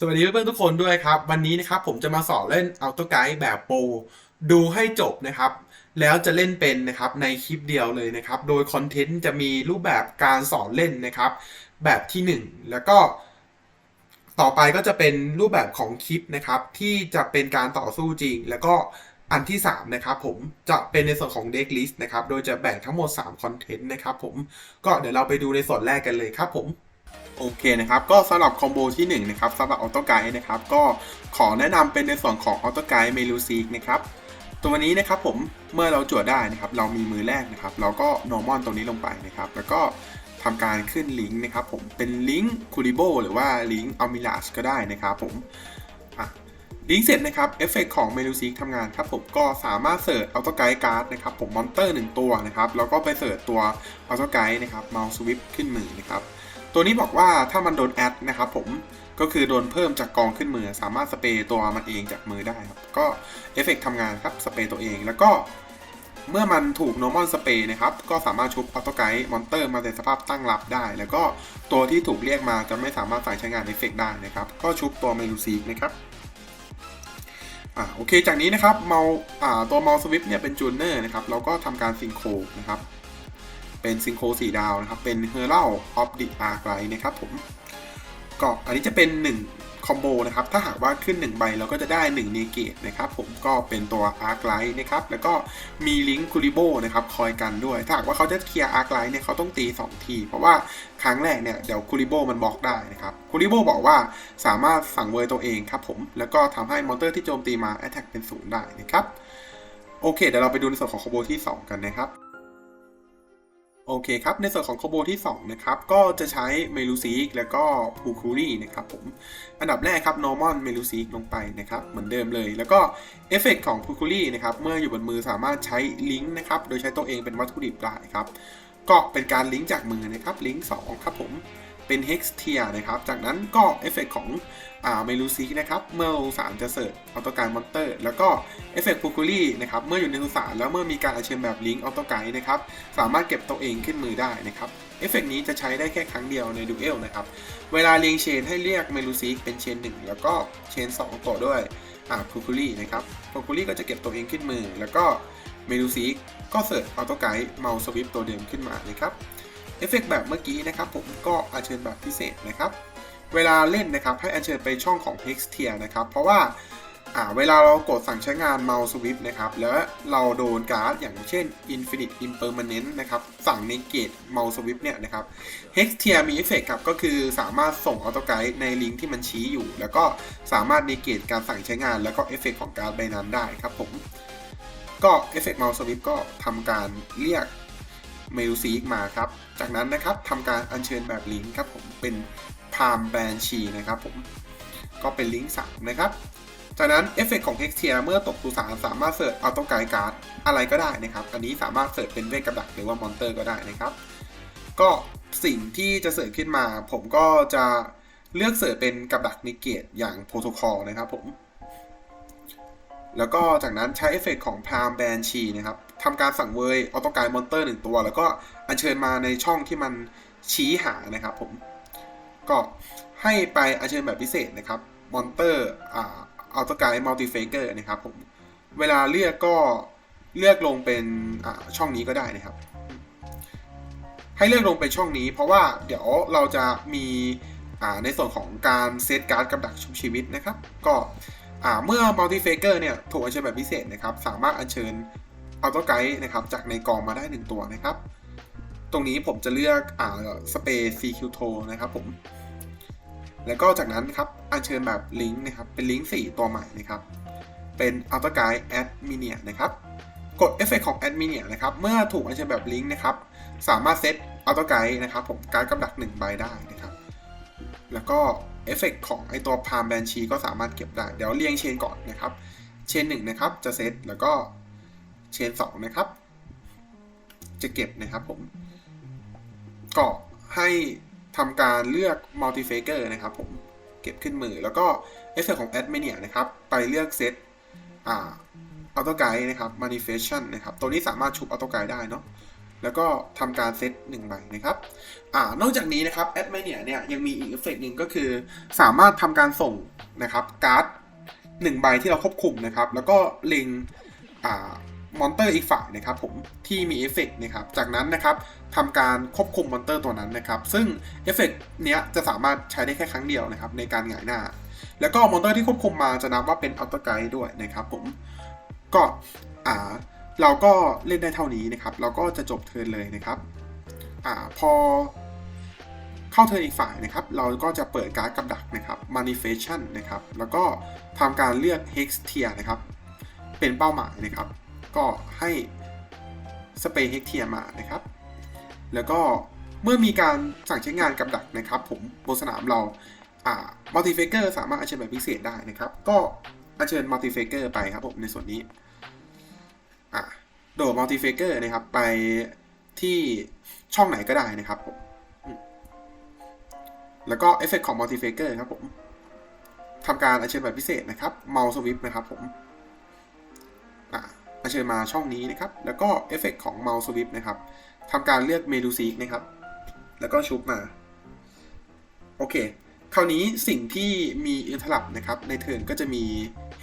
สวัสดีเพื่อนๆทุกคนด้วยครับ วันนี้นะครับผมจะมาสอนเล่น Auto Guide แบบโปรดูให้จบนะครับ แล้วจะเล่นเป็นนะครับในคลิปเดียวเลยนะครับ โดยคอนเทนต์จะมีรูปแบบการสอนเล่นนะครับ แบบที่ 1 แล้วก็ ต่อไปก็จะเป็นรูปแบบของคลิปนะครับ ที่จะเป็นการต่อสู้จริง แล้วก็อันที่ 3 นะครับผมจะเป็นในส่วนของ Deck List นะครับ โดยจะแบ่งทั้งหมด3คอนเทนต์นะครับผมก็เดี๋ยวเราไปดูในส่วนแรกกันเลยครับผม โอเคนะครับ ก็สำหรับคอมโบที่1นะครับสำหรับออโต้ไกด์นะครับ ก็ขอแนะนำเป็นในส่วนของออโต้ไกด์เมลูซีกนะครับตัวนี้นะครับผมเมื่อเราจั่วได้นะครับ เรามีมือแรกนะครับ เราก็ normal ตรงนี้ลงไปนะครับ แล้วก็ทำการขึ้นลิงก์นะครับ ผมเป็นลิงก์คูริโบหรือว่าลิงก์อัลมิลาชก็ได้นะครับผมลิงก์เสร็จนะครับเอฟเฟกของเมลูซีกทำงานครับผมก็สามารถเสิร์ชออโต้ไกด์การ์ดนะครับผมมอนเตอร์หนึ่งตัวนะครับ แล้วก็ไปเสิร์ชตัวออโต้ไกด์นะครับเมาส์สวิปขึ้นมือนะครับ ตัวนี้บอกว่าถ้ามันโดนแอดนะครับผมก็คือโดนเพิ่มจากกองขึ้นมือ สามารถสเปรย์ตัวมันเองจากมือได้ครับ ก็เอฟเฟกทำงานครับสเปรย์ตัวเองแล้วก็เมื่อมันถูก normal spray นะครับ ก็สามารถชุบออโต้ไกด์มอนเตอร์มาในสภาพตั้งรับได้ แล้วก็ตัวที่ถูกเรียกมาจะไม่สามารถใส่ใช้งานเอฟเฟกได้นะครับ ก็ชุบตัวเมลูซีกนะครับ อ่าโอเค จากนี้นะครับเมาอ่าตัวเมาสวิปเนี่ยเป็นจูเนอร์นะครับแล้วก็ทำการซิงโครนะครับ เป็นซิงโคร4ดาวนะครับ เป็น h e r a l of the Arc Light นะครับผมก็อันนี้จะเป็น 1 คอมโบนะครับ ถ้าหากว่าขึ้น 1 ใบเราก็จะได้1 n e g a t e นะครับผมก็เป็นตัว Arc Light นะครับ แล้วก็มีลิง k ์คูริโบนะครับคอยกันด้วย ถ้าหากว่าเขาจะเคลียร์ Arc Light เนี่ยเขาต้องตี 2 ที เพราะว่าครั้งแรกเนี่ยเดี๋ยวคูริโบมันบล็อกได้นะครับคูริโบบอกว่าสามารถสั่งเวยตัวเองครับผม แล้วก็ทำให้มอนเตอร์ที่โจมตีมา Attack เป็นศูนย์ได้นะครับ โอเคเดี๋ยวเราไปดูในส่วนของคอมโบที่ 2 กันนะครับ โอเคครับ ในส่วนของคอมโบที่ 2 นะครับ ก็จะใช้เมลูซีกแล้วก็พูคูรี่นะครับผม อันดับแรกครับนอร์มอนเมลูซีกลงไปนะครับ เหมือนเดิมเลย แล้วก็เอฟเฟกของพูคูรี่นะครับ เมื่ออยู่บนมือสามารถใช้ลิงก์นะครับ โดยใช้ตัวเองเป็นวัตถุดิบได้ครับ ก็เป็นการลิงก์จากมือนะครับ ลิงก์2ครับผม เป็น hex tier นะครับ จากนั้นก็เอฟเฟกของอ่าเมลูซีนะครับ เมื่อสุสานจะเสิร์ชออโตการมอนเตอร์ แล้วก็เอฟเฟกต์พูคูรี่นะครับ เมื่ออยู่ในสุสานแล้วเมื่อมีการอัญเชิญแบบลิงก์ออโตไกด์นะครับ สามารถเก็บตัวเองขึ้นมือได้นะครับเอฟเฟกต์นี้จะใช้ได้แค่ครั้งเดียวในดูเอลนะครับ เวลาเรียงเชนให้เรียกเมลูซีเป็นเชนหนึ่งแล้วก็เชน 2 ต่อด้วยอ่าพูคูรี่นะครับพูคูรี่ก็จะเก็บตัวเองขึ้นมือ แล้วก็เมลูซีก็เสิร์ชออโตไกด์เมาสวิปตัวเดิมขึ้นมานะครับ เอฟเฟกต์แบบเมื่อกี้นะครับผมก็อัญเชิญแบบพิเศษนะครับ เวลาเล่นนะครับให้อัญเชิญไปช่องของ Hex Tier นะครับ เพราะว่าอ่าเวลาเรากดสั่งใช้งาน Mouse Swift นะครับแล้วเราโดนการ์ดอย่างเช่น Infinite Impermanent นะครับสั่ง Negate Mouse Swift เนี่ยนะครับ Hex Tier มีเอฟเฟกต์ครับก็คือสามารถส่งออโตไกด์ในลิงก์ที่มันชี้อยู่ แล้วก็สามารถ Negate การสั่งใช้งานแล้วก็เอฟเฟกต์ของการ์ดใบนั้นได้ครับผม ก็เอฟเฟกต์ Mouse Swift ก็ทำการเรียก เมลซีกมาครับ จากนั้นนะครับทำการอัญเชิญแบบลิงก์ครับผมเป็นพามแบนชีนะครับผมก็เป็นลิงก์3นะครับ จากนั้นเอฟเฟกของ h e x t i e r เมื่อตกสุสานสามารถเสิร์ชเอาต้องการการ์ดอะไรก็ได้นะครับ อันนี้สามารถเสิร์ชเป็นเวทกับดักหรือว่ามอนเตอร์ก็ได้นะครับ ก็สิ่งที่จะเสิร์ชขึ้นมา ผมก็จะเลือกเสิร์ชเป็นกับดักนิเกตอย่างโปรโตคอลนะครับผม แล้วก็จากนั้นใช้เอฟเฟกของ Palm Banshee นะครับ ทำการสั่งเวยออโตกายมอนเตอร์หนึ่งตัว แล้วก็อัญเชิญมาในช่องที่มันชี้หานะครับผม ก็ให้ไปอัญเชิญแบบพิเศษนะครับมอนเตอร์อ่าออโตกายมัลติเฟเกอร์นะครับผม เวลาเลือกก็เลือกลงเป็นอ่าช่องนี้ก็ได้นะครับ ให้เลือกลงเป็นช่องนี้ เพราะว่าเดี๋ยวเราจะมีอ่าในส่วนของการเซตการ์ดกับดักชุบชีวิตนะครับ ก็อ่าเมื่อ multi faker เนี่ยถูกอัญเชิญแบบพิเศษนะครับ สามารถอัญเชิญ ออโต้ไกด์นะครับจากในกองมาได้ 1 ตัวนะครับ ตรงนี้ผมจะเลือกอ่าสเปซ CQ t o นะครับผม แล้วก็จากนั้นครับอัญเชิญแบบลิงก์นะครับเป็นลิงก์4ตัวใหม่นะครับ เป็นออโต้ไกด์ Add m i n i a นะครับ กดเอฟเฟกของ Add m i n i a นะครับ เมื่อถูกอัญเชิญแบบลิงก์นะครับ สามารถเซตออโต้ไกด์นะครับผมการกับดัก1ใบได้นะครับ แล้วก็เอฟเฟกของไอตัว Palm Banshee ก็สามารถเก็บได้ เดี๋ยวเรียงเชนก่อนนะครับ เชน1นะครับจะเซตแล้วก็ เชน2นะครับ จะเก็บนะครับผมก็ให้ทำการเลือก multi faker นะครับผมเก็บขึ้นมือแล้วก็เอฟเฟกของ a d m i n i a นะครับ ไปเลือกเซตอ่า auto guide นะครับ manifestation นะครับ ตัวนี้สามารถชุบ auto guide ได้เนาะแล้วก็ทำการเซตหนึ่งใบนะครับอ่านอกจากนี้นะครับแอดมิเนียเนี่ยยังมีอีกเอฟเฟกต์หนึ่งก็คือสามารถทำการส่งนะครับการ์ดหนึ่งใบที่เราควบคุมนะครับ แล้วก็เล็งอ่า มอนเตอร์อีกฝ่ายนะครับผมที่มีเอฟเฟกต์นะครับจากนั้นนะครับทำการควบคุมมอนเตอร์ตัวนั้นนะครับซึ่งเอฟเฟกต์เนี้ยจะสามารถใช้ได้แค่ครั้งเดียวนะครับในการหงายหน้า แล้วก็มอนเตอร์ที่ควบคุมมาจะนับว่าเป็นอัลตไกด์ด้วยนะครับผมก็อ่าเราก็เล่นได้เท่านี้นะครับ เราก็จะจบเทิร์นเลยนะครับอ่าพอเข้าเทิร์นอีกฝ่ายนะครับ เราก็จะเปิดการ์ดกับดักนะครับ manifestation นะครับ แล้วก็ทำการเลือก hex tier นะครับ เป็นเป้าหมายนะครับ ก็ให้สเปรย์ hex tier มานะครับ แล้วก็เมื่อมีการสั่งใช้งานกับดักนะครับผมบนสนามเราอ่า multifaker สามารถอัญเชิญแบบพิเศษได้นะครับ ก็อัญเชิญ multifaker ไปครับผมในส่วนนี้อะโดด multifaker นะครับไปที่ช่องไหนก็ได้นะครับผมแล้วก็เอฟเฟกของ multifaker ครับผมทำการอัญเชิญแบบพิเศษนะครับ mouse swift นะครับผมอะอัญ เชิญมาช่องนี้นะครับ แล้วก็เอฟเฟกของ mouse swift นะครับทำการเลือก medusic นะครับ แล้วก็ชุบมา โอเค คราวนี้สิ่งที่มีอินทลับนะครับ ในเทิร์นก็จะมี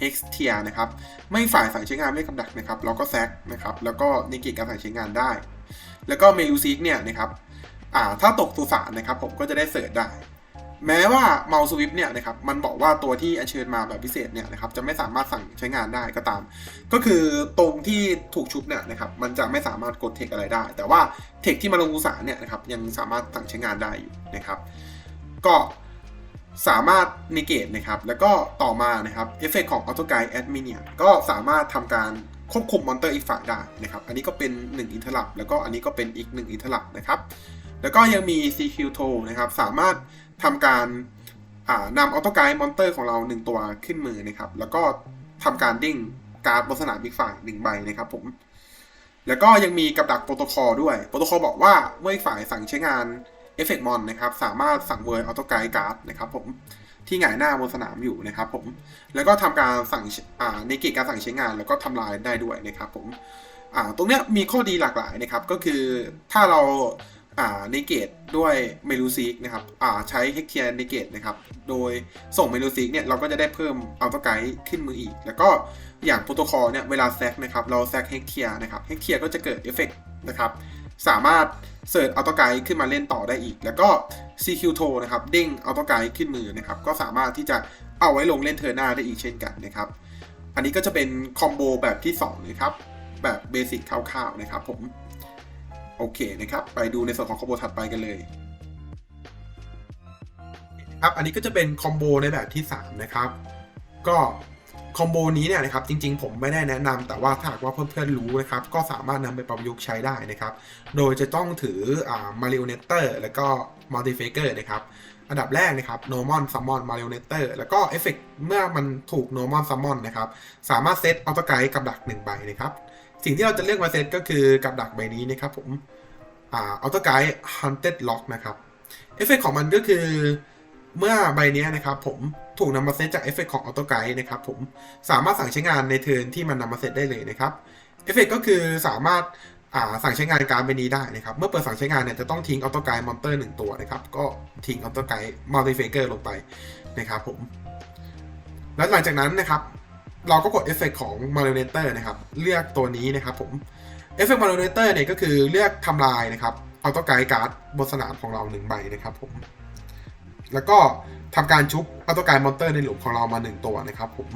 hex tier นะครับ ไม่ฝ่ายสั่งใช้งานไม่กำดักนะครับ เราก็แซกนะครับ แล้วก็นิกิการสั่งใช้งานได้ แล้วก็เมลูซิกเนี่ยนะครับ อ่า ถ้าตกสุสานนะครับ ผมก็จะได้เสิร์ชได้ แม้ว่าเมาส์สวิฟเนี่ยนะครับมันบอกว่าตัวที่อัญเชิญมาแบบพิเศษเนี่ยนะครับจะไม่สามารถสั่งใช้งานได้ก็ตาม ก็คือตรงที่ถูกชุบเนี่ยนะครับมันจะไม่สามารถกดเทคอะไรได้ แต่ว่าเทคที่มาลงสุสาเนี่ยนะครับยังสามารถสั่งใช้งานได้อยู่นะครับก็สามารถนิเกตนะครับ แล้วก็ต่อมานะครับเอฟเฟกของ Auto Guide Admin เนี่ยก็สามารถทำการควบคุมมอนเตอร์อีกฝ่ายได้นะครับ อันนี้ก็เป็น 1 อินเทอร์ลับแล้วก็อันนี้ก็เป็นอีก 1 อินเทอร์ลับนะครับ แล้วก็ยังมี CQ t o นะครับ สามารถ ทำการนำ Auto Guide มอนเตอร์ของเรา 1 ตัวขึ้นมือนะครับ แล้วก็ทำการดิ้งการ์ดบนสนามอีกฝ่าย1ใบนะครับผม แล้วก็ยังมีกับดักโปรโตคอลด้วย โปรโตคอลบอกว่าเมื่อฝ่ายสั่งใช้งานเอฟเฟกมอนนะครับ สามารถสั่งเวอร์ออโต้ไกด์การ์ดนะครับผมที่หงายหน้าบนสนามอยู่นะครับผม แล้วก็ทำการสั่งอ่าในเกตการสั่งใช้งาน แล้วก็ทำลายได้ด้วยนะครับผมอ่าตรงเนี้ยมีข้อดีหลากหลายนะครับ ก็คือถ้าเรา อ่าในเกตด้วยเมลูซิกนะครับอ่าใช้เฮกเทียในเกตนะครับโดยส่งเมลูซิกเนี่ยเราก็จะได้เพิ่มอัลตไกด์ขึ้นมืออีก แล้วก็อย่างโปรโตคอลเนี่ยเวลาแซกนะครับเราแซกเฮกเทียนะครับเฮกเทียก็จะเกิดเอฟเฟกนะครับสามารถเสิร์ชอัลตไกด์ขึ้นมาเล่นต่อได้อีก แล้วก็ CQ t o นะครับเด้งอัลตไกด์ขึ้นมือนะครับก็สามารถที่จะเอาไว้ลงเล่นเทอร์หน้าได้อีกเช่นกันนะครับอันนี้ก็จะเป็นคอมโบแบบที่2นะครับแบบเบสิกคร่าวๆนะครับผม โอเคนะครับ ไปดูในส่วนของคอมโบถัดไปกันเลยครับอันนี้ก็จะเป็นคอมโบในแบบที่ 3 นะครับ ก็คอมโบนี้เนี่ยนะครับจริงๆ ผมไม่ได้แนะนำแต่ว่าถ้าหากว่าเพื่อนๆรู้นะครับ ก็สามารถนำไปประยุกต์ใช้ได้นะครับ โดยจะต้องถืออ่า Marionettor แล้วก็ Multifaker นะครับ อันดับแรกนะครับ Normal Summon Marionettor แล้วก็เอฟเฟกเมื่อมันถูก Normal Summon นะครับ สามารถเซตออโต้ไกด์กับดัก1ใบนะครับ สิ่งที่เราจะเลือกมาเซตก็คือกับดักใบนี้นะครับผมอ่า Auto Guide Haunted Lock นะครับเอฟเฟกของมันก็คือเมื่อใบนี้นะครับผมถูกนำมาเซตจากเอฟเฟกของ Auto Guide นะครับผมสามารถสั่งใช้งานในเทิร์นที่มันนำมาเซตได้เลยนะครับเอฟเฟกก็คือสามารถสั่งใช้งานการใบนี้ได้นะครับ เมื่อเปิดสั่งใช้งานเนี่ยจะต้องทิ้ง Auto Guide Monster หนึ่งตัวนะครับ ก็ทิ้ง Auto Guide Multifaker ลงไปนะครับผม และหลังจากนั้นนะครับ เราก็กดเอฟเฟกของ Marionetter นะครับ เลือกตัวนี้นะครับผมเอฟเฟกต์ Marionetter เนี่ยก็คือเลือกทำลายนะครับ Auto Guide Card บนสนามของเราหนึ่งใบนะครับผม แล้วก็ทำการชุบ Auto Guide Monster ในหลุมของเรามาหนึ่งตัวนะครับผม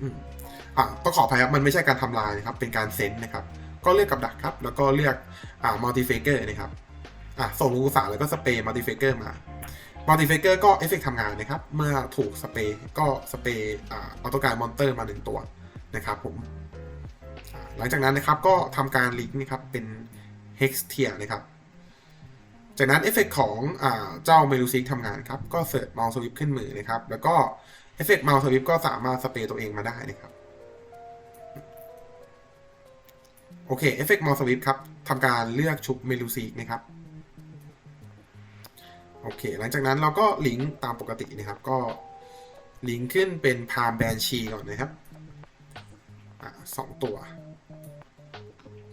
อืมอะต้องขออภัยครับ มันไม่ใช่การทำลายนะครับ เป็นการเซนส์นะครับ ก็เลือกกับดักครับ แล้วก็เลือกอ่า Multifaker นะครับอะส่งลูกสารแล้วก็สเปรย์ Multifaker มา Multifaker ก็เอฟเฟกต์ทำงานนะครับ เมื่อถูกสเปรย์ก็สเปรย์อ่า Auto Guide Monster มาหนึ่งตัวนะครับผมหลังจากนั้นนะครับก็ทำการลิงก์นะครับเป็น hex tier นะครับ จากนั้นเอฟเฟกของอ่าเจ้าเมลูซิกทำงานครับ ก็เสิร์ชเมาส์สวิปขึ้นมือนะครับ แล้วก็เอฟเฟกเมาส์สวิปก็สามารถสเปรย์ตัวเองมาได้นะครับ โอเคเอฟเฟกเมาส์สวิปครับทำการเลือกชุบเมลูซิกนะครับ โอเค หลังจากนั้นเราก็ลิงก์ตามปกตินะครับ ก็ลิงก์ขึ้นเป็นพามแบนชีก่อนนะครับอะสองตัว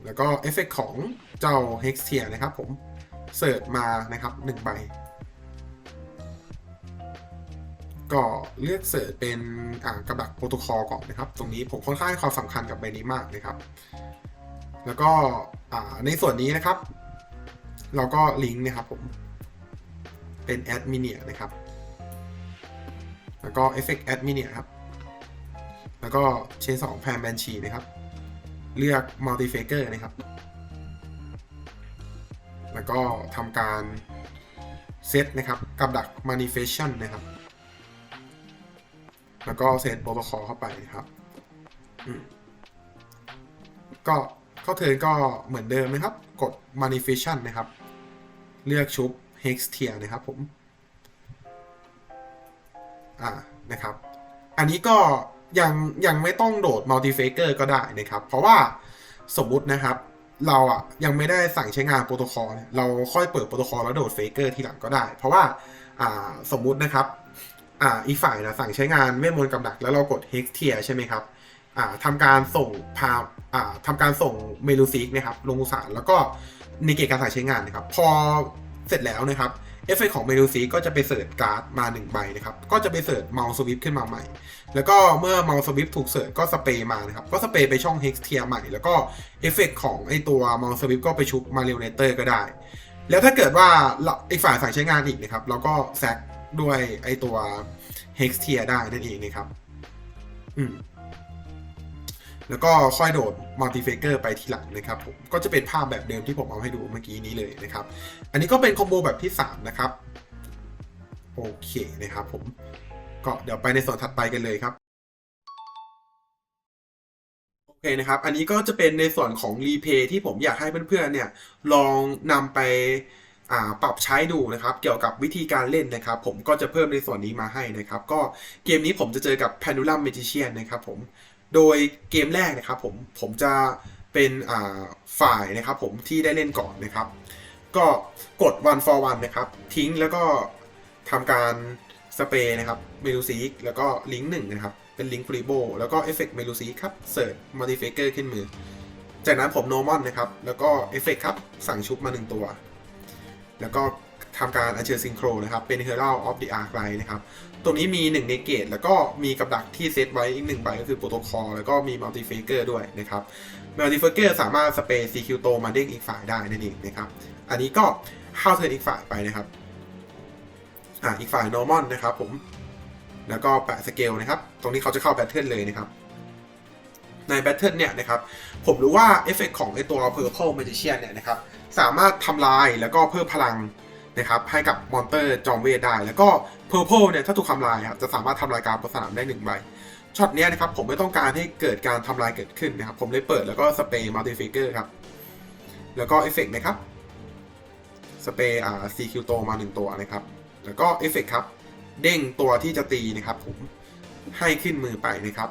แล้วก็เอฟเฟกของเจ้า Hex t i e r นะครับผมเสิร์ชมานะครับหนึ่งใบ ก็เลือกเสิร์ชเป็นอ่ากับดักโปรโตคอลก่อนนะครับ ตรงนี้ผมค่อนข้างให้ความสำคัญกับใบนี้มากนะครับ แล้วก็อ่าในส่วนนี้นะครับ เราก็ลิงก์นะครับผม เป็นแอดมิเนียนะครับ แล้วก็ Effect Add m i n i ครับ แล้วก็เชนสองแพนแบนชีนะครับ เลือก Multi Faker นะครับ แล้วก็ทำการเซตนะครับกับดัก Manifestation นะครับ แล้วก็เซตโปรโตคอลเข้าไปนะครับก็เข้าเทินก็เหมือนเดิมนะครับ กด Manifestation นะครับ เลือกชุบ Hex Tier นะครับผม อ่า นะครับ อันนี้ก็ยังยังไม่ต้องโดด multi faker ก็ได้นะครับ เพราะว่าสมมุตินะครับ เราอะยังไม่ได้สั่งใช้งานโปรโตคอล เราค่อยเปิดโปรโตคอลแล้วโดด faker ทีหลังก็ได้ เพราะว่าอ่าสมมุตินะครับอ่าอีกฝ่ายนะสั่งใช้งานเวทมนต์กำดักแล้วเรากด hex tier ใช่ไหมครับอ่าทำการส่งพาอ่าทำการส่งเมลูซิกนะครับลงสารแล้วก็ในเกตการสั่งใช้งานนะครับ พอ เสร็จแล้วนะครับเอฟเฟกของเมลูซีก็จะไปเสิร์ชการ์ดมา1ใบนะครับ ก็จะไปเสิร์ชเมาส์สวิฟขึ้นมาใหม่ แล้วก็เมื่อเมาส์สวิฟถูกเสิร์ชก็สเปรย์มานะครับ ก็สเปรย์ไปช่อง Hex เทียใหม่ แล้วก็เอฟเฟกของไอตัวเมาส์สวิฟก็ไปชุบมาเร o เนเตอร์ก็ได้ แล้วถ้าเกิดว่าอีกฝ่ายสั่งใช้งานอีกนะครับ เราก็แซกด้วยไอตัว Hex เทียได้นั่นเองนะครับ อืม แล้วก็ค่อยโดด multi faker ไปทีหลังนะครับผมก็จะเป็นภาพแบบเดิมที่ผมเอาให้ดูเมื่อกี้นี้เลยนะครับ อันนี้ก็เป็นคอมโบแบบที่ 3 นะครับ โอเคนะครับผม ก็เดี๋ยวไปในส่วนถัดไปกันเลยครับโอเคนะครับ อันนี้ก็จะเป็นในส่วนของรีเพย์ที่ผมอยากให้เพื่อนๆเนี่ยลองนำไปปรับใช้ดูนะครับ เกี่ยวกับวิธีการเล่นนะครับ ผมก็จะเพิ่มในส่วนนี้มาให้นะครับ ก็เกมนี้ผมจะเจอกับ Pendulum Magician นะครับผม โดยเกมแรกนะครับผมผมจะเป็นฝ่ายนะครับผมที่ได้เล่นก่อนนะครับ ก็กด one for one นะครับ ทิ้งแล้วก็ทำการสเปรย์นะครับเมลูซีกแล้วก็ลิงก์หนึ่งนะครับ เป็นลิงก์ฟรีโบแล้วก็เอฟเฟกต์เมลูซีครับเสิร์ชมัลติเฟเกอร์ขึ้นมือ จากนั้นผมโนมอนนะครับ แล้วก็เอฟเฟกต์ครับ สั่งชุบมาหนึ่งตัว แล้วก็ทำการอัญเชิญซิงโครนะครับ เป็น h e r a l of the Arc Light นะครับ ตรงนี้มี1 n e g a t แล้วก็มีกับดักที่เซตไว้อีก1ใบก็คือโปรโตคอลแล้วก็มี Multi Faker ด้วยนะครับ Multi Faker สามารถสเปรย์ CQ โตมาเด้งอีกฝ่ายได้นั่นเองนะครับ อันนี้ก็เข้าเทิร์นอีกฝ่ายไปนะครับอ่าอีกฝ่าย normal นะครับผม แล้วก็แปะสเกลนะครับ ตรงนี้เขาจะเข้าแบทเทิลเลยนะครับ ในแบทเทิลเนี่ยนะครับ ผมรู้ว่าเอฟเฟกของไอตัว Purple Magician เนี่ยนะครับ สามารถทำลายแล้วก็เพิ่มพลัง นะครับให้กับมอนเตอร์จอมเวทได้ แล้วก็ Purple เนี่ยถ้าถูกทำลายครับจะสามารถทำลายการประสนามได้หนึ่งใบช็อตนี้นะครับผมไม่ต้องการให้เกิดการทำลายเกิดขึ้นนะครับผมเลยเปิดแล้วก็สเปรย์มัลติฟิเกอร์ครับแล้วก็เอฟเฟกต์นะครับสเปรย์อ่า CQ โตมาหนึ่งตัวนะครับแล้วก็เอฟเฟกต์ครับเด้งตัวที่จะตีนะครับผมให้ขึ้นมือไปนะครับ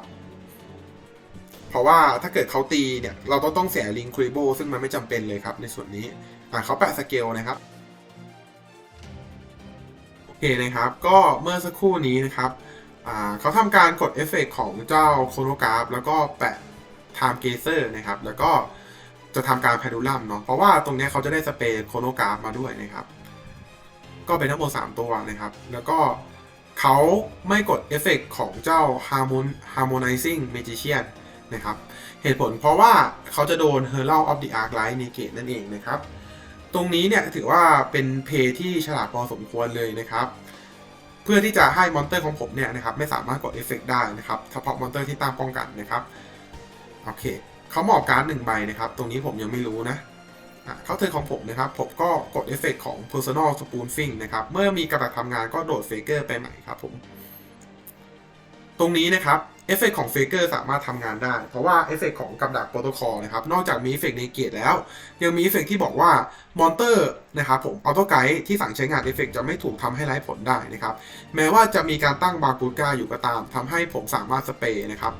เพราะว่าถ้าเกิดเขาตีเนี่ยเราต้องต้องเสียลิงคริโบซึ่งมันไม่จำเป็นเลยครับในส่วนนี้อ่าเขาแปะสเกลนะครับ อเคนะครับ ก็เมื่อสักครู่นี้นะครับเขาทำการกดเอฟเฟกของเจ้าโคโนกราฟ แล้วก็แปะ Time Gazer นะครับ แล้วก็จะทำการ p พดูลัมเนาะ เพราะว่าตรงนี้เขาจะได้สเปรย์โคโนกราฟมาด้วยนะครับ ก็เป็นทั้งหมด3ตัวนะครับ แล้วก็เขาไม่กดเอฟเฟกของเจ้า Harmon Harmonizing Magician นะครับ เหตุผลเพราะว่าเขาจะโดน Herald of the Arc Light Negate นั่นเองนะครับ ตรงนี้เนี่ยถือว่าเป็นเพย์ที่ฉลาดพอสมควรเลยนะครับ เพื่อที่จะให้มอนเตอร์ของผมเนี่ยนะครับไม่สามารถกดเอฟเฟกได้นะครับเฉพาะมอนเตอร์ที่ตั้งป้องกันนะครับโอเคเขาหมอบการ์ดหนึ่งใบนะครับ ตรงนี้ผมยังไม่รู้นะอะเข้าเทิร์นของผมนะครับ ผมก็กดเอฟเฟกของ Personal Spoonfing นะครับ เมื่อมีกระดาษทำงานก็โดดเฟเกอร์ไปใหม่ครับผม ตรงนี้นะครับ เอฟเฟกของเฟเกอร์สามารถทำงานได้ เพราะว่าเอฟเฟกของกับดักโปรโตคอลนะครับ นอกจากมีเอฟเฟกในเกียรแล้ว ยังมีเอฟเฟกที่บอกว่ามอนเตอร์นะครับผมออโต้ไกด์ที่สั่งใช้งานเอฟเฟกจะไม่ถูกทำให้ไร้ผลได้นะครับ แม้ว่าจะมีการตั้งบาร์กูก้าอยู่ก็ตามทำให้ผมสามารถสเปย์นะครับ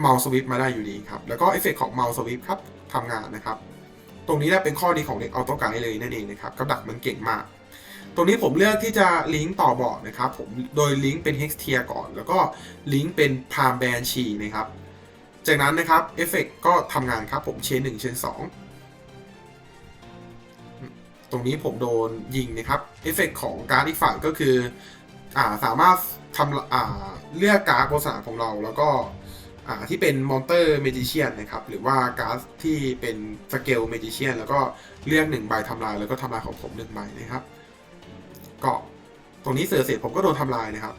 เมาส์สวิปมาได้อยู่ดีครับ แล้วก็เอฟเฟกของเมาส์สวิปครับทำงานนะครับ ตรงนี้แหละเป็นข้อดีของเด็กออโต้ไกด์เลยนั่นเองนะครับกับดักมันเก่งมาก ตรงนี้ผมเลือกที่จะลิงก์ต่อบอร์ดนะครับผมโดยลิงก์เป็น Hex Tier ก่อน แล้วก็ลิงก์เป็น Palm Banshee นะครับ จากนั้นนะครับเอฟเฟกก็ทำงานครับผมเชนหนึ่งเชนสองตรงนี้ผมโดนยิงนะครับเอฟเฟกของการ์ดอีกฝ่ายก็คืออ่าสามารถทำอ่าเลือกการ์ดบนสาของเราแล้วก็อ่าที่เป็นมอนเตอร์เมจิเชียนนะครับ หรือว่าการ์ดที่เป็นสเกลเมจิเชียนแล้วก็เลือกหนึ่งใบทำลายแล้วก็ทำลายของผมหนึ่งใบนะครับ ก็ตรงนี้เสือเสร็จผมก็โดนทำลายนะครับ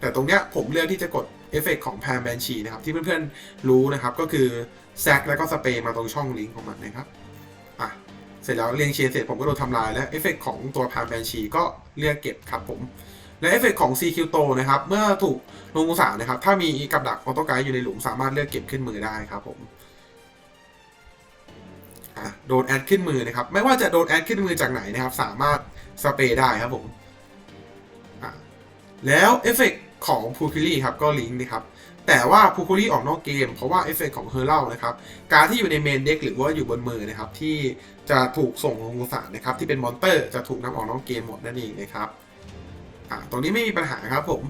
แต่ตรงเนี้ยผมเลือกที่จะกดเอฟเฟกของแพมแบนชีนะครับที่เพื่อนๆรู้นะครับก็คือแซกแล้วก็สเปรย์มาตรงช่องลิงก์ของมันนะครับอะเสร็จแล้วเรียงเชนเสร็จผมก็โดนทำลายแล้วเอฟเฟกของตัวแพมแบนชีก็เลือกเก็บครับผมและเอฟเฟกของ CQ โตนะครับเมื่อถูกลงองศานะครับถ้ามีกับดักออโต้ไกด์อยู่ในหลุมสามารถเลือกเก็บขึ้นมือได้ครับผมอะโดนแอดขึ้นมือนะครับไม่ว่าจะโดนแอดขึ้นมือจากไหนนะครับสามารถ สเปรย์ได้ครับผมแล้วเอฟเฟกของพูคิลี่ครับก็ลิงก์นะครับ แต่ว่าพูคิลี่ออกนอกเกม เพราะว่าเอฟเฟกของเฮอร์เล่นะครับ การที่อยู่ในเมนเด็กหรือว่าอยู่บนมือนะครับ ที่จะถูกส่งลงสารนะครับ ที่เป็นมอนเตอร์จะถูกนำออกนอกเกมหมดนั่นเองนะครับอ่าตรงนี้ไม่มีปัญหาครับผม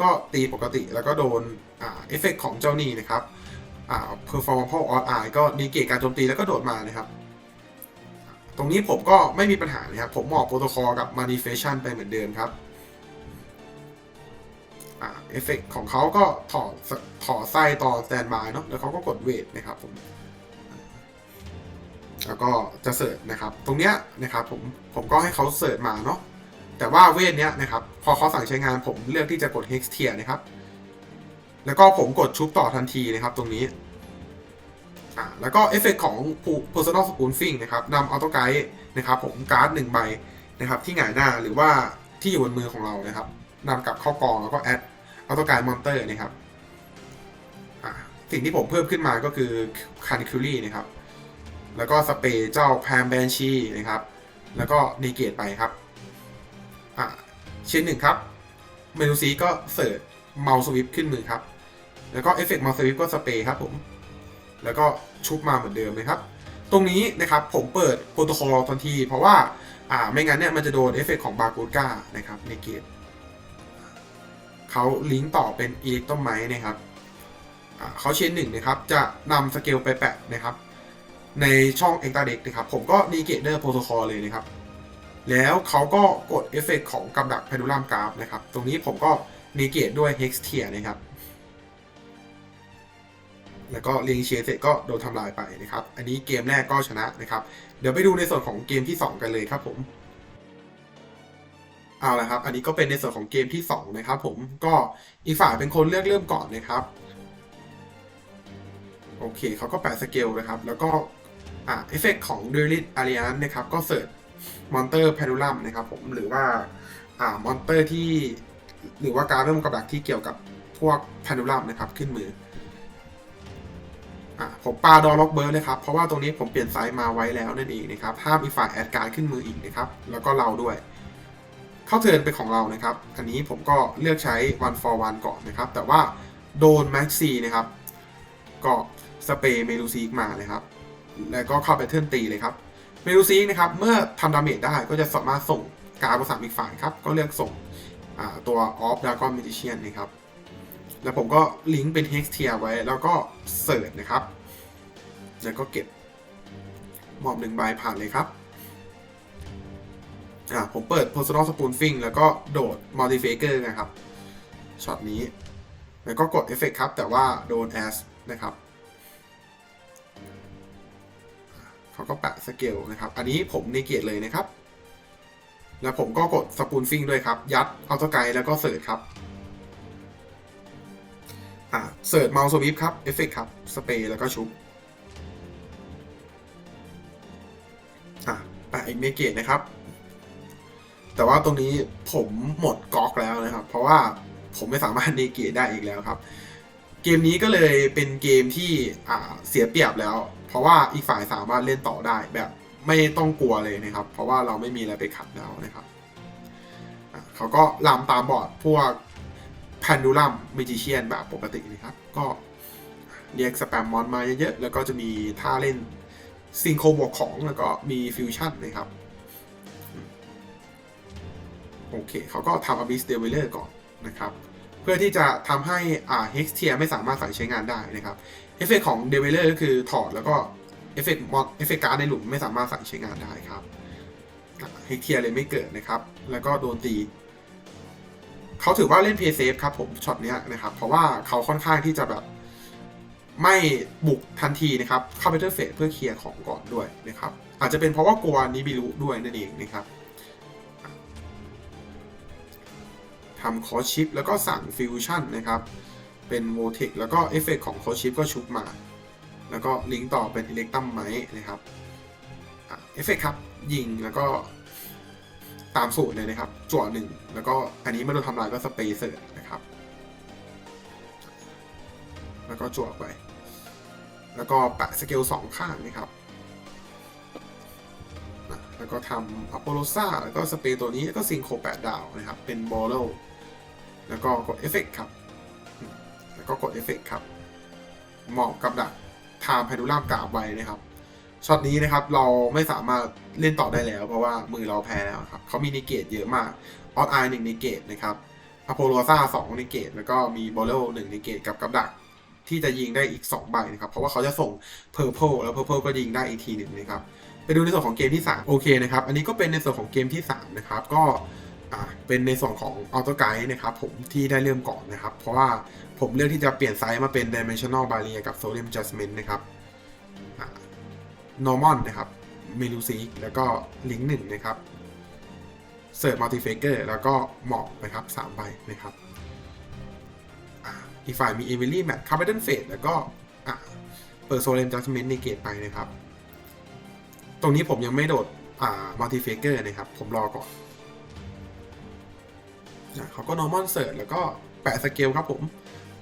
ก็ตีปกติแล้วก็โดนอ่าเอฟเฟกของเจ้านี่นะครับอ่า performance of eye ก็มีเกตการโจมตีแล้วก็โดดมานะครับ ตรงนี้ผมก็ไม่มีปัญหานะครับ ผมหมอบโปรโตคอลกับ manifestation ไปเหมือนเดิมครับอเอฟเฟกของเขาก็ถอดถอดไส้ต่อแตนบายเนาะแล้วเขาก็กดเวทนะครับผม แล้วก็จะเสิร์ชนะครับ ตรงเนี้ยนะครับผมผมก็ให้เขาเสิร์ชมาเนาะแต่ว่าเวทเนี้ยนะครับ พอเขาสั่งใช้งานผมเลือกที่จะกด hex tier นะครับ แล้วก็ผมกดชุบต่อทันทีนะครับ ตรงนี้ อ่าแล้วก็เอฟเฟกของ personal spoofing นะครับนำออโต้ไกด์นะครับผมการ์ดหนึ่งใบนะครับที่หงายหน้าหรือว่าที่อยู่บนมือของเรานะครับนำกลับเข้ากองแล้วก็แอดออโต้การ์มอนเตอร์นะครับสิ่งที่ผมเพิ่มขึ้นมาก็คือคันคิวรี่นะครับ แล้วก็สเปรย์เจ้าแพมแบนชีนะครับ แล้วก็นีเกตไปครับอ่าชิ้นหนึ่งครับ เมนูซีก็เสิร์ชเมาส์สวิปขึ้นมือครับ แล้วก็เอฟเฟกต์เมาส์สวิปก็สเปรย์ครับผม แล้วก็ชุบมาเหมือนเดิมเลยครับ ตรงนี้นะครับผมเปิดโปรโตคอลทันที เพราะว่าอ่าไม่งั้นเนี่ยมันจะโดนเอฟเฟกต์ของบาโกดก้านะครับในเกตเขาลิงก์ต่อเป็นอิเล็กโตรไมนะครับเขาเชนหนึ่งนะครับจะนำสเกลไปแปะนะครับ ในช่อง e x t r a d e c นะครับ ผมก็ n e g a t e r Protocol เลยนะครับ แล้วเขาก็กดเอฟเฟกของกำดัก Pendulum Graph นะครับ ตรงนี้ผมก็ n e g a t e ด้วย Hex Tier นะครับ แล้วก็เรียงเชียร์เสร็จก็โดนทำลายไปนะครับ อันนี้เกมแรกก็ชนะนะครับ เดี๋ยวไปดูในส่วนของเกมที่ 2 กันเลยครับผม เอาละครับ อันนี้ก็เป็นในส่วนของเกมที่ 2 นะครับผม ก็อีกฝ่ายเป็นคนเลือกเริ่มก่อนนะครับ โอเคเขาก็แปะสเกลนะครับ แล้วก็อ่าเอฟเฟกของดูริ a อาริ n นนะครับ ก็เสิร์ชมอนเตอร์แพดูลัมนะครับผม หรือว่าอ่ามอนเตอร์ที่ หรือว่าการเริ่มกับดักที่เกี่ยวกับพวกแพดูลัมนะครับ ขึ้นมือ อ่าผมปาดอล็อกเบิร์ดเลยครับ เพราะว่าตรงนี้ผมเปลี่ยนไซส์มาไว้แล้วนั่นเองนะครับ ห้ามอีกฝ่ายแอดการ์ดขึ้นมืออีกนะครับ แล้วก็เราด้วย เข้าเทินเป็นของเรานะครับ อันนี้ผมก็เลือกใช้ one for one ก่อนนะครับ แต่ว่าโดนแม็กซีนะครับ ก็สเปรย์เมลูซีกมาเลยครับ แล้วก็เข้าไปเทิร์นตีเลยครับ เมลูซีกนะครับ เมื่อทำดาเมจได้ก็จะสามารถส่งการประสานอีกฝ่ายครับ ก็เลือกส่งตัวออฟดากอนมิจิเชียนนะครับ แล้วผมก็ลิงก์เป็น Hex Tier ไว้ แล้วก็เสิร์ชนะครับ แล้วก็เก็บมอบหนึ่งใบผ่านเลยครับอ่าผมเปิด personal spoofing แล้วก็โดด multifaker นะครับช็อตนี้ แล้วก็กดเอฟเฟกครับ แต่ว่าโดน as นะครับเขาก็แปะสเกลนะครับ อันนี้ผมในเกียรเลยนะครับ แล้วผมก็กดสปูนฟิงด้วยครับ ยัดออโต้ไกด์แล้วก็เสิร์ชครับ อ่าเสิร์ชเมาส์สวิปครับ เอฟเฟกครับ สเปรย์แล้วก็ชุบอ่าแปะอีกเมเกตนะครับ แต่ว่าตรงนี้ผมหมดก๊อกแล้วนะครับ เพราะว่าผมไม่สามารถเนเกตได้อีกแล้วครับ เกมนี้ก็เลยเป็นเกมที่อ่าเสียเปรียบแล้ว เพราะว่าอีกฝ่ายสามารถเล่นต่อได้แบบไม่ต้องกลัวเลยนะครับ เพราะว่าเราไม่มีอะไรไปขัดแล้วนะครับเขาก็ลามตามบอร์ดพวก แพนดูลัมมิจิเชียนแบบปกตินะครับ ก็เรียกสแปมมอนมาเยอะๆ แล้วก็จะมีท่าเล่นซิงโครบวกของแล้วก็มีฟิวชั่นนะครับ โอเคเขาก็ทำอ b ิสเดเวลเลอร์ก่อนนะครับ เพื่อที่จะทำให้อ่า hex tier ไม่สามารถใส่ใช้งานได้นะครับ เอฟเฟกของ d e v e l o r ก็คือถอดแล้วก็เอฟเฟกมอดเอฟเฟกการ์ดในหลุมไม่สามารถใส่ใช้งานได้ครับเฮกเทียเลยไม่เกิดนะครับ แล้วก็โดนตี เขาถือว่าเล่นเพย์เซฟครับผมช็อตเนี้ยนะครับ เพราะว่าเขาค่อนข้างที่จะแบบไม่บุกทันทีนะครับ เข้าไปเทอร์เฟสเพื่อเคลียร์ของก่อนด้วยนะครับ อาจจะเป็นเพราะว่ากลัวนิบิรุด้วยนั่นเองนะครับทำคอชิปแล้วก็สั่งฟิวชั่นนะครับ เป็นโวเทคแล้วก็เอฟเฟกของคอชิปก็ชุบมา แล้วก็ลิงก์ต่อเป็นอิเล็กตัมไมนะครับเอฟเฟกครับ ยิงแล้วก็ ตามสูตรเลยนะครับจั่วหนึ่งแล้วก็อันนี้ไม่โดนทำลายก็สเปเซอร์นะครับ แล้วก็จั่วไป แล้วก็แปะสเกลสองข้างนะครับแล้วก็ทำอ p โ l โ o ซ่าแล้วก็สเปรย์ตัวนี้แล้วก็ซิงโคแปดดาวนะครับ เป็นบอลลแล้วก็กดเอฟเฟกครับ แล้วก็กดเอฟเฟกครับเหมาะกับดักไทม์ไพดูลัมกาบไว้นะครับ ช็อตนี้นะครับเราไม่สามารถเล่นต่อได้แล้ว เพราะว่ามือเราแพ้แล้วครับเขามีนิเกตเยอะมากออสไอหนึ่งนิเกตนะครับอโพโลซาสองนิเกตแล้วก็มีบอลเลหนึ่งนิเกตกับกับดักที่จะยิงได้อีก 2 ใบนะครับ เพราะว่าเขาจะส่ง Purple แล้ว Purple ก็ยิงได้อีกทีหนึ่งนะครับ ไปดูในส่วนของเกมที่ 3 โอเคนะครับ อันนี้ก็เป็นในส่วนของเกมที่ 3 นะครับ ก็อ่าเป็นในส่วนของ Auto Guide นะครับผมที่ได้เริ่มก่อนนะครับ เพราะว่าผมเลือกที่จะเปลี่ยนไซส์มาเป็น Dimensional Barrier กับ Sodium Adjustment นะครับ Normal นะครับเมลูซิกแล้วก็ลิงก์หนึ่งนะครับเสิร์ฟมัลติเฟเกอร์แล้วก็หมอกนะครับสามใบนะครับอีกฝ่ายมีเอมิลี่แมทคาร์เบนเฟสแล้วก็เปิดโซเลมจัสเมนต์ในเกตไปนะครับ ตรงนี้ผมยังไม่โดดมัลติเฟเกอร์นะครับ ผมรอก่อนเขาก็ normal เสิร์แล้วก็แปะสเกลครับผม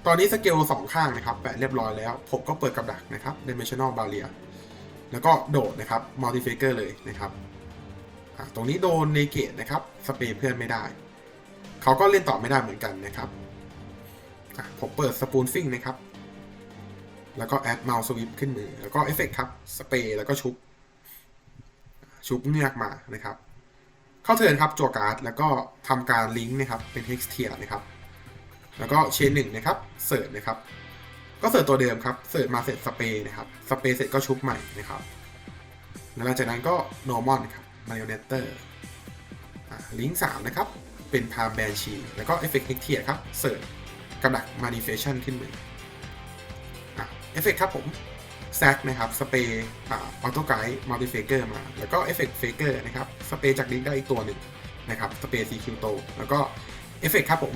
ตอนนี้สเกลสองข้างนะครับ แปะเรียบร้อยแล้ว ผมก็เปิดกับดักนะครับ dimensional barrier แล้วก็โดดนะครับ multi faker เลยนะครับตรงนี้โดนเนเกตนะครับสเปรย์เพื่อนไม่ได้ เขาก็เล่นต่อไม่ได้เหมือนกันนะครับผมเปิดสปูนฟิงนะครับ แล้วก็แอดเมาส์สวิปขึ้นมือ แล้วก็เอฟเฟกครับสเปรย์แล้วก็ชุบ ชุบเงือกมานะครับ เข้าเทิร์นครับจั่วการ์ดแล้วก็ทำการลิงก์นะครับเป็น hex tier นะครับ แล้วก็เชนหนึ่งนะครับเสิร์ชนะครับ ก็เสิร์ชตัวเดิมครับเสิร์ชมาเสร็จสเปรย์นะครับสเปรย์เสร็จก็ชุบใหม่นะครับหลังจากนั้นก็ normal ครับ marionette ลิงก์สามนะครับ เป็น palm banshee แล้วก็ effect hex tier ครับ เสิร์ชกับดัก manifestation ขึ้นมือเอฟเฟกครับผมแซกนะครับ สเปรย์อ่าอโต้ไกด์มัลติเฟเกอร์มา แล้วก็เอฟเฟกต์เฟเกอร์นะครับ สเปรย์จากลิงก์ได้อีกตัวหนึ่งนะครับ สเปรย์ซีคิวโต แล้วก็เอฟเฟกครับผม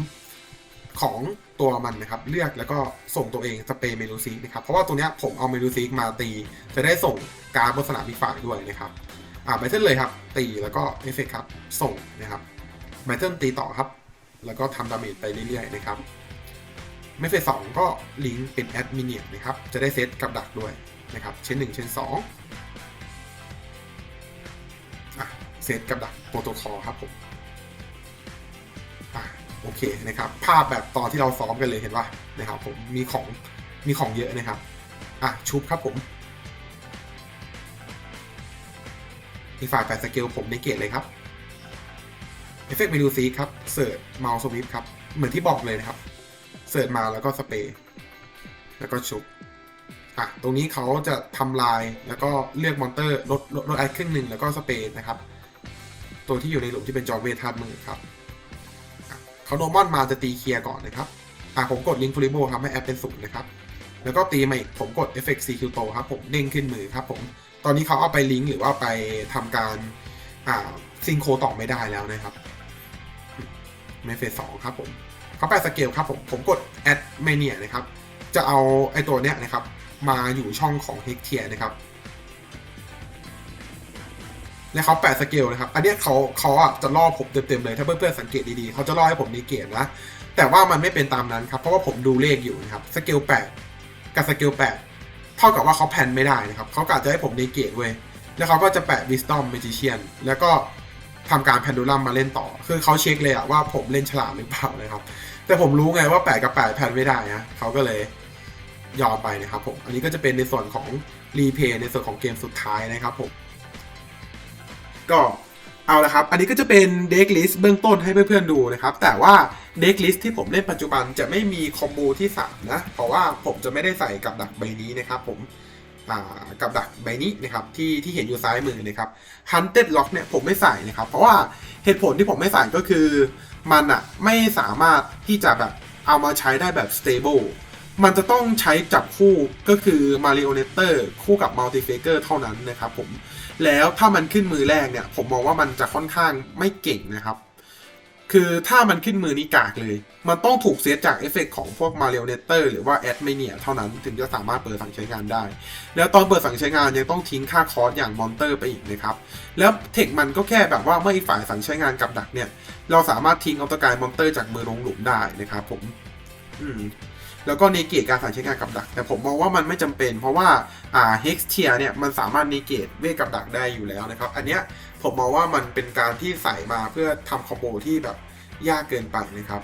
ของตัวมันนะครับเลือกแล้วก็ส่งตัวเองสเปรย์เมลูซิกนะครับเพราะว่าตัวเนี้ยผมเอาเมลูซิกมาตี จะได้ส่งการดบนสนามอีกฝ่ายด้วยนะครับอ่าแบเทิลเลยครับ ตีแล้วก็เอฟเฟกครับส่งนะครับแบเทิลตีต่อครับ แล้วก็ทำดาเมจไปเรื่อยๆนะครับไม่เฟสสองก็ลิงก์เป็นแอดมินเนียนะครับจะได้เซตกับดักด้วยนะครับเช่นหนึ่งเช่นสองอะเซตกับดักโปรโตคอลครับผม โอเคนะครับ ภาพแบบตอนที่เราซ้อมกันเลยเห็นป่ะนะครับผมมีของมีของเยอะนะครับอะชุบครับผมอีกฝ่ายแปดสเกลผมในเกตเลยครับเอฟเฟกต์เมนูซีครับเสิร์ชเมาส์สวิปครับ เหมือนที่บอกเลยนะครับเสิร์ชมาแล้วก็สเปรย์แล้วก็ชุบอะตรงนี้เขาจะทำลายแล้วก็เลือกมอนเตอร์ลดลดลดไอครึ่งหนึ่งแล้วก็สเปรย์นะครับ ตัวที่อยู่ในหลุมที่เป็นจอเวทามือครับ เขาโนมอนมาจะตีเคลียร์ก่อนนะครับอะผมกดลิงก์ฟลิโบครับให้แอปเป็นศูนย์นะครับ แล้วก็ตีมาอีกผมกด Effect CQ โตครับผมเด้งขึ้นมือครับผมตอนนี้เขาเอาไปลิงก์หรือว่าไปทำการอ่าซิงโคต่อไม่ได้แล้วนะครับในเฟสสองครับผมเขาแปสเกลครับผมผมกด add mania นะครับจะเอาไอตัวเนี้ยนะครับมาอยู่ช่องของ hex tier นะครับ แล้วเขาแปะสเกลนะครับ อันนี้เขาเขาอะจะล่อผมเต็มๆเลย ถ้าเพื่อนๆสังเกตดีๆ เขาจะล่อให้ผมในเกตนะ แต่ว่ามันไม่เป็นตามนั้นครับ เพราะว่าผมดูเลขอยู่นะครับ สเกลแปดกับสเกลแปดเท่ากับว่าเขาแพนไม่ได้นะครับ เขากะจะให้ผมในเกตเว้ย แล้วเขาก็จะแปะ wisdom magician แล้วก็ทำการแพนดูลัมมาเล่นต่อ คือเขาเช็คเลยอะว่าผมเล่นฉลาดหรือเปล่านะครับ แต่ผมรู้ไงว่าแปดกับแปดแพนไม่ได้นะเขาก็เลยยอมไปนะครับผม อันนี้ก็จะเป็นในส่วนของรีเพย์ในส่วนของเกมสุดท้ายนะครับผม ก็เอาละครับ อันนี้ก็จะเป็นเด็กลิสต์เบื้องต้นให้เพื่อนๆดูนะครับ แต่ว่าเด็กลิสต์ที่ผมเล่นปัจจุบันจะไม่มีคอมโบที่3นะ เพราะว่าผมจะไม่ได้ใส่กับดักใบนี้นะครับผมกับดักใบนี้นะครับที่ที่เห็นอยู่ซ้ายมือนะครับ Hunted Lock เนี่ยผมไม่ใส่นะครับ เพราะว่าเหตุผลที่ผมไม่ใส่ก็คือ มันอะไม่สามารถที่จะแบบเอามาใช้ได้แบบ stable มันจะต้องใช้จับคู่ก็คือ Marionetter คู่กับ Multifaker เท่านั้นนะครับผม แล้วถ้ามันขึ้นมือแรกเนี่ย ผมมองว่ามันจะค่อนข้างไม่เก่งนะครับ คือถ้ามันขึ้นมือนี่กากเลย มันต้องถูกเซตจากเอฟเฟกต์ของพวก Marionetter หรือว่า a d m a n i a เท่านั้นถึงจะสามารถเปิดสั่งใช้งานได้ แล้วตอนเปิดสั่งใช้งานยังต้องทิ้งค่าคอร์สอย่างมอนเตอร์ไปอีกนะครับ แล้วเทคมันก็แค่แบบว่าเมื่ออีกฝ่ายสั่งใช้งานกับดักเนี่ย เราสามารถทิ้งเอาตะกายมอนเตอร์จากมือลงหลุมได้นะครับผม อืม แล้วก็เนเกตการสั่งใช้งานกับดัก แต่ผมมองว่ามันไม่จำเป็น เพราะว่าอ่าเฮกเทียเนี่ยมันสามารถเนเกตเวทกับดักได้อยู่แล้วนะครับ อันเนี้ยผมมองว่ามันเป็นการที่ใส่มาเพื่อทำคอมโบที่แบบยากเกินไปนะครับ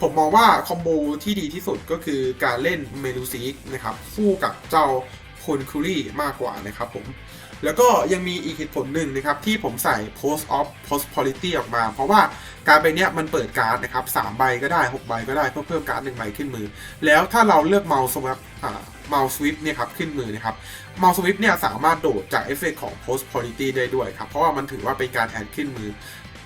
ผมมองว่าคอมโบที่ดีที่สุดก็คือการเล่นเมลูซิกนะครับคู่กับเจ้าคนคูรี่มากกว่านะครับผม แล้วก็ยังมีอีกเหตุผลหนึ่งนะครับที่ผมใส่ post of prosperity ออกมา เพราะว่าการใบเนี้ยมันเปิดการ์ดนะครับ3ใบก็ได้ 6 ใบก็ได้เพื่อเพิ่มการ์ดหนึ่งใบขึ้นมือ แล้วถ้าเราเลือก mouse swap อ่า mouse swift เนี่ยครับขึ้นมือนะครับ mouse swift เนี่ยสามารถโดดจากเอฟเฟกของ post quality ได้ด้วยครับ เพราะว่ามันถือว่าเป็นการแอดขึ้นมือ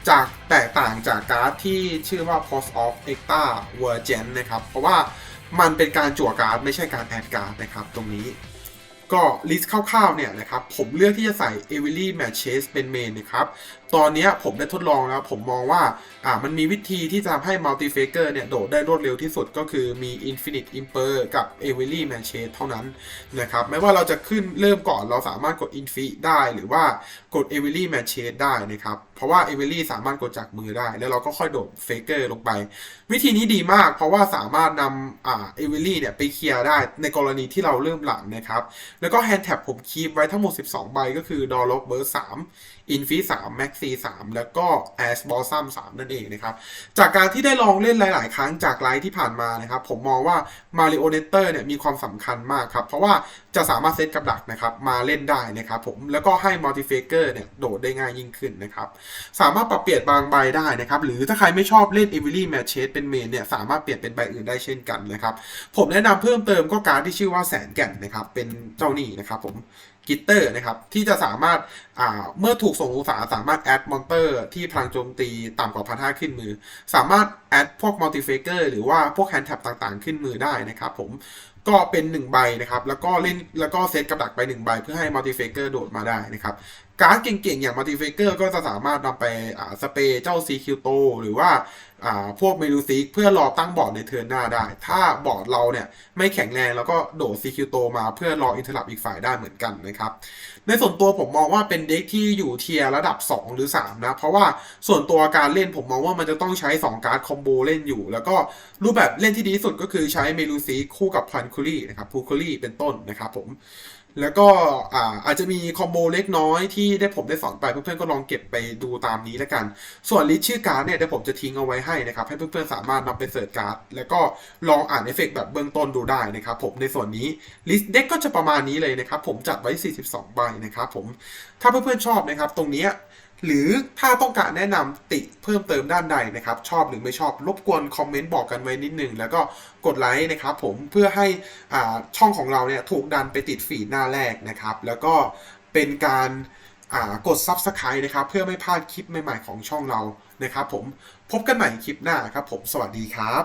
จากแตกต่างจากการ์ดที่ชื่อว่า post of extra virgin นะครับเพราะว่ามันเป็นการจั่วการ์ดไม่ใช่การแอดการ์ดนะครับตรงนี้ ก็ลิสต์คร่าวๆเนี่ยนะครับผมเลือกที่จะใส่เอวิลี่แมชเชสเป็นเมนนะครับ ตอนนี้ผมได้ทดลองแล้วผมมองว่าอ่ามันมีวิธีที่จะทำให้ Multifaker เนี่ย โดดได้รวดเร็วที่สุดก็คือมี Infinite Imper กับ e v i l y Matches เท่านั้นนะครับไม่ว่าเราจะขึ้นเริ่มก่อนเราสามารถกด Infi ได้หรือว่ากด e v i l y Matches ได้นะครับ เพราะว่า e v i l y สามารถกดจากมือได้ แล้วเราก็ค่อยโดด Faker ลงไป วิธีนี้ดีมาก เพราะว่าสามารถนำอ่า e v i l y เนี่ยไปเคลียร์ได้ในกรณีที่เราเริ่มหลังนะครับแล้วก็ Hand Tap ผมคีบไว้ทั้งหมด 12 ใบก็คือ d o l o b b u r 3 Infi 3 Maxi 3แล้วก็ Ash Blossom 3นั่นเองนะครับ จากการที่ได้ลองเล่นหลาย ๆ ครั้งจากไลฟ์ที่ผ่านมานะครับ ผมมองว่า Marionetter เนี่ยมีความสำคัญมากครับ เพราะว่าจะสามารถเซตกับดักนะครับมาเล่นได้นะครับผมแล้วก็ให้ Multifaker เนี่ยโดดได้ง่ายยิ่งขึ้นนะครับ สามารถปรับเปลี่ยนบางใบได้นะครับ หรือถ้าใครไม่ชอบเล่น e v i l y Matches เป็นเมนเนี่ยสามารถเปลี่ยนเป็นใบอื่นได้เช่นกันนะครับ ผมแนะนำเพิ่มเติมก็การที่ชื่อว่าแสนแก่นนะครับเป็นเจ้าหนี้นะครับผม กิตเตอร์นะครับ ที่จะสามารถเมื่อถูกส่งอุตสาสามารถแอดมอนเตอร์ที่พลังโจมตีต่ำกว่าพันห้าขึ้นมือ สามารถแอดพวกมัลติเฟเกอร์หรือว่าพวกแฮนด์แท็บต่างๆ ขึ้นมือได้นะครับผม ก็เป็น1ใบนะครับแล้วก็เล่นแล้วก็เซตกับดักไป1ใบเพื่อให้มัลติเฟเกอร์โดดมาได้นะครับการ์ดเก่งๆ อย่างมัลติเฟเกอร์ก็จะสามารถนำไปสเปรย์เจ้าซีคิวโตหรือว่าอ่าพวกเมลูซิกเพื่อรอตั้งบอร์ดในเทิร์นหน้าได้ ถ้าบอร์ดเราเนี่ยไม่แข็งแรงแล้วก็โดดซีคิวโตมาเพื่อรออินเทอร์ลับอีกฝ่ายได้เหมือนกันนะครับ ในส่วนตัวผมมองว่าเป็นเด็กที่อยู่เทียร์ระดับ 2 หรือ 3 นะ เพราะว่าส่วนตัวการเล่นผมมองว่ามันจะต้องใช้ 2 การ์ดคอมโบเล่นอยู่ แล้วก็รูปแบบเล่นที่ดีที่สุดก็คือใช้เมลูซีคู่กับพันคูรี่นะครับพูคูรี่เป็นต้นนะครับผม แล้วก็อ่าอาจจะมีคอมโบเล็กน้อยที่ได้ผมได้สอนไปเพื่อนๆก็ลองเก็บไปดูตามนี้แล้วกัน ส่วนลิสต์ชื่อการ์ดเนี่ยเดี๋ยวผมจะทิ้งเอาไว้ให้นะครับ ให้เพื่อนๆสามารถนำไปเสิร์ชการ์ดแล้วก็ลองอ่านเอฟเฟกต์แบบเบื้องต้นดูได้นะครับผมในส่วนนี้ลิสต์เด็กก็จะประมาณนี้เลยนะครับผมจัดไว้ 42 ใบนะครับผมถ้าเพื่อนๆชอบนะครับตรงนี้ หรือถ้าต้องการแนะนำติเพิ่มเติมด้านใดนะครับ ชอบหรือไม่ชอบรบกวนคอมเมนต์บอกกันไว้นิดนึง แล้วก็กดไลค์นะครับผมเพื่อให้ช่องของเราเนี่ยถูกดันไปติดฟีดหน้าแรกนะครับ แล้วก็เป็นการกด Subscribe นะครับ เพื่อไม่พลาดคลิปใหม่ ๆ ของช่องเรานะครับ ผมพบกันใหม่คลิปหน้าครับ ผมสวัสดีครับ